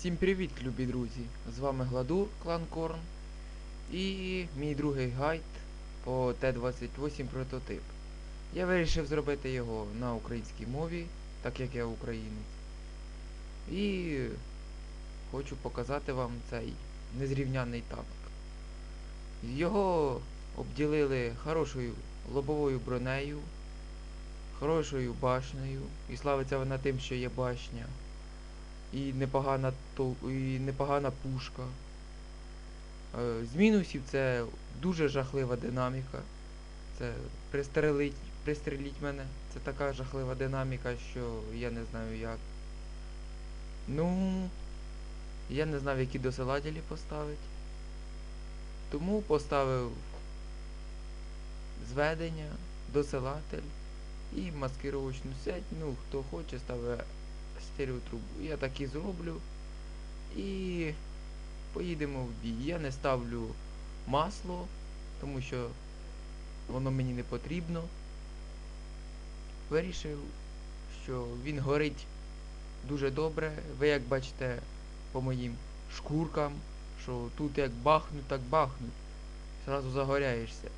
Всім привіт, любі друзі! З вами Гладур, клан Корн і мій другий гайд по Т-28 прототип. Я вирішив зробити його на українській мові, так як я українець. І хочу показати вам цей незрівняний танк. Його обділили хорошою лобовою бронею, хорошою башнею, і славиться вона тим, що є башня і непогана і непогана пушка. Е, З мінусів це дуже жахлива динаміка. Це пристрелить, пристреліть мене. Це така жахлива динаміка, що я не знаю як. Ну, я не знав, які досилателі поставити. Тому поставив зведення, досилатель і маскировочну сеть. Ну, хто хоче, ставить стереотрубу. Я так і зроблю. І поїдемо в бій. Я не ставлю масло, тому що воно мені не потрібно. Вирішив, що він горить дуже добре. Ви як бачите по моїм шкуркам, що тут як бахнуть, так бахнуть. Зразу загоряєшся.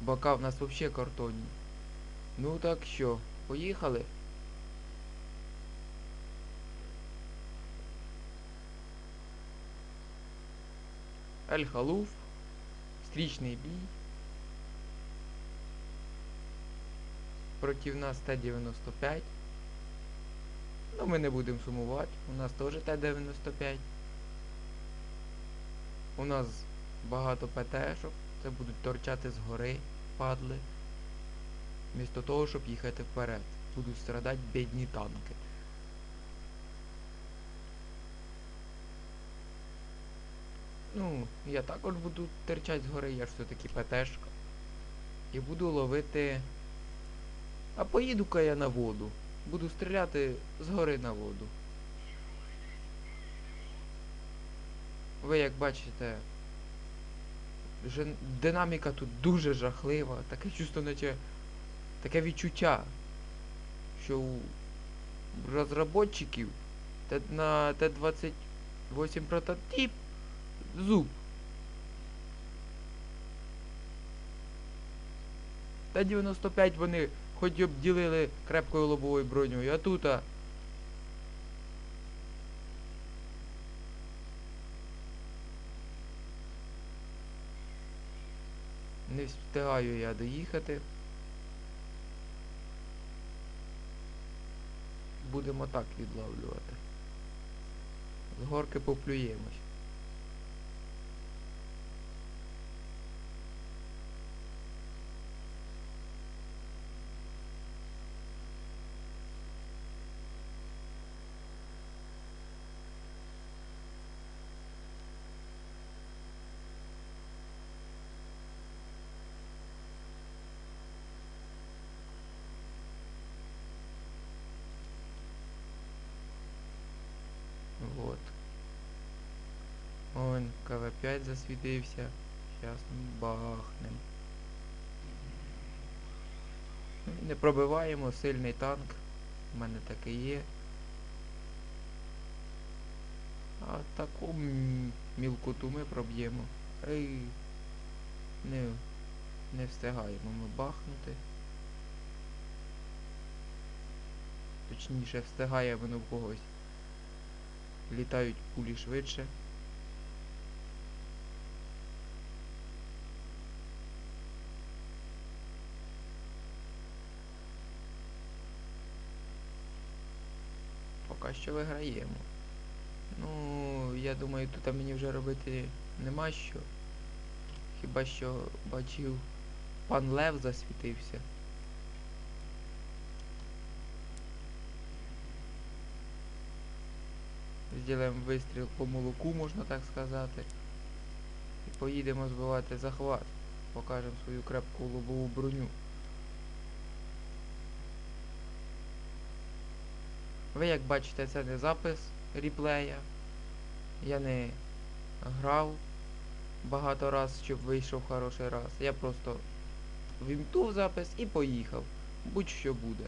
Бока в нас взагалі картонні. Ну так що, поїхали? Ель-Халуф, стрічний бій. Проти нас Т-95. Ну ми не будемо сумувати. У нас теж Т-95. У нас багато ПТ-шок. Це будуть торчати згори, падли. Вмісто того, щоб їхати вперед. Будуть страдати бідні танки. Ну, я також буду терчати згори, я ж все-таки ПТшка. І буду ловити. А поїду-ка я на воду. Буду стріляти згори на воду. Ви як бачите, динаміка тут дуже жахлива. Таке чувство, наче таке відчуття, що у розробників на Т-28 прототип зуб. Т-95 вони хоч і обділили крепкою лобовою бронею, а тут а... Не встигаю я доїхати. Будемо так відловлювати. З горки поплюємось. Он КВ-5 засвітився. Сейчас бахнем. Ну, Не пробиваємо, сильний танк. У мене таке є. А таку мілкоту ми проб'ємо. Ей. Не, не встигаємо ми бахнути. Точніше, встигає воно в когось. Літають пулі швидше. Поки що виграємо. Ну, я думаю, тут мені вже робити нема що. Хіба що бачив пан Лев засвітився. Зробимо вистріл по молоку, можна так сказати. І поїдемо збивати захват. Покажемо свою крепку лобову броню. Ви як бачите, це не запис реплея. Я не грав багато раз, щоб вийшов хороший раз. Я просто вімкнув запис і поїхав. Будь-що буде.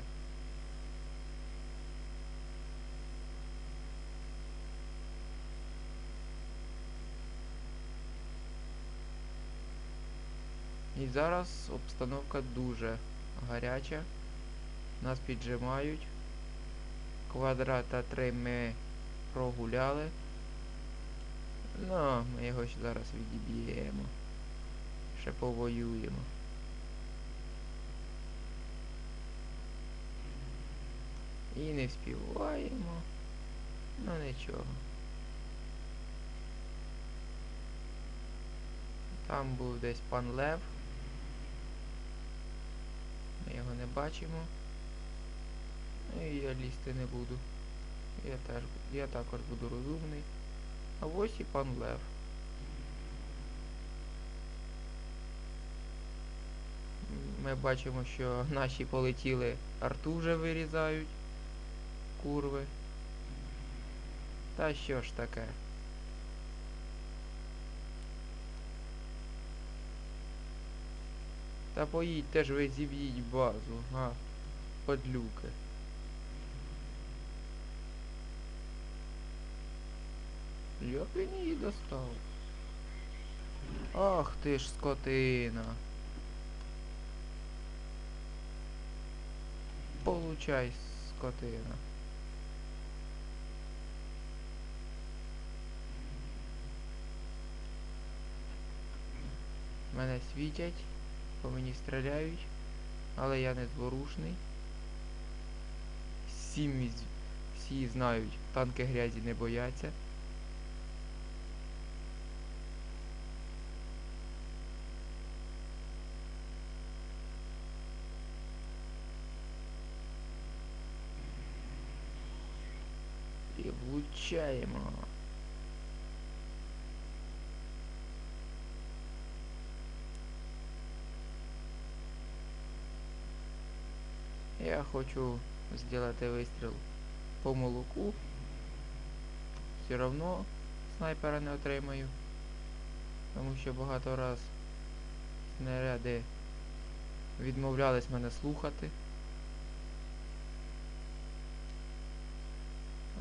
І зараз обстановка дуже гаряча. Нас піджимають. Квадрата 3 ми прогуляли. Ну, ми його ще зараз відіб'ємо. Ще повоюємо. І не вспіваємо. Ну нічого. Там був десь пан Лев. Ми його не бачимо. Лізти не буду. Я теж я також буду розумний. А ось і пан Лев. Ми бачимо, що наші полетіли арту вже вирізають. Курви. Та що ж таке? Та поїдьте ж ви зіб'їть базу, га, подлюки. Як він її достав? Ах ти ж скотина. Получай, скотина. Мене світять, по мені стріляють, але я не зворушний. Всі, всі знають, танки грязі не бояться. І влучаємо. Я хочу сделать вистріл по молоку. Все равно снайпера не отримаю. Тому що багато раз снаряди відмовлялись мене слухати.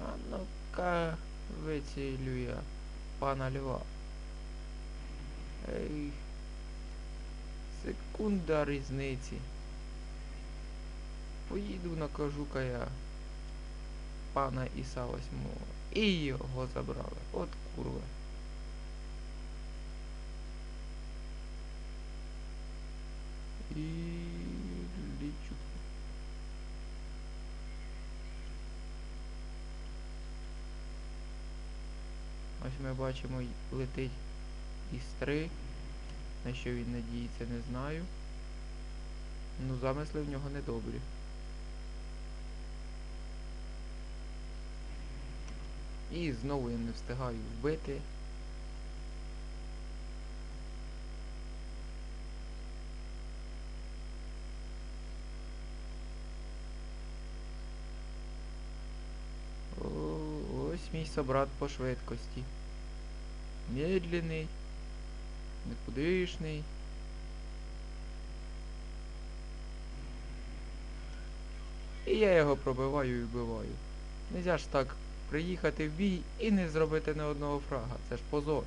А ну-ка вицілю я пана Льва. Ей. Секунда різниці. Поїду накажу-ка я пана Іса восьмого. І його забрали. От курва. І лічу. Ось ми бачимо, летить із 3. На що він надіється, не знаю. Ну, замисли в нього недобрі. І знову я не встигаю вбити. О, ось мій собрат по швидкості. Медленний, никудишний. І я його пробиваю і вбиваю. Нельзя ж так приїхати в бій і не зробити не одного фрага. Це ж позор.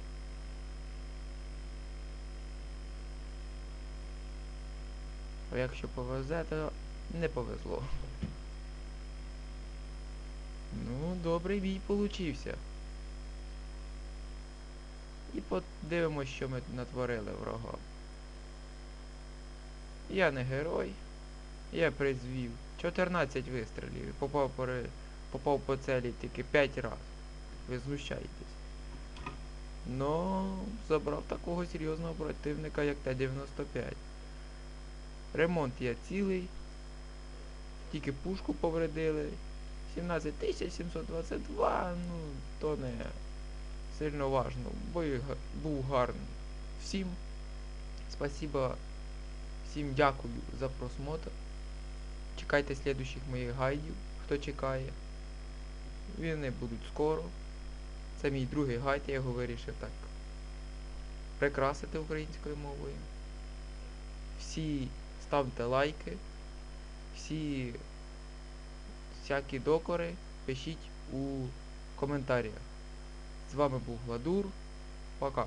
А якщо повезе, то не повезло. Ну, добрий бій получився. І подивимось, що ми натворили ворогам. Я не герой. Я призвів 14 вистрілів. Попав по, попав по целі тільки 5 разів. Ви знущаєтесь. Но забрав такого серйозного противника, як Т-95. Ремонт я цілий. Тільки пушку повредили. 17722, ну, то не сильно важно. Бой був гарний. Всім спасибо, всім дякую за просмотр. Чекайте слідучих моїх гайдів, хто чекає. Вони будуть скоро. Це мій другий гайд, я його вирішив так прикрасити українською мовою. Всі ставте лайки, всі всякі докори пишіть у коментарях. З вами був Гладур. Пока.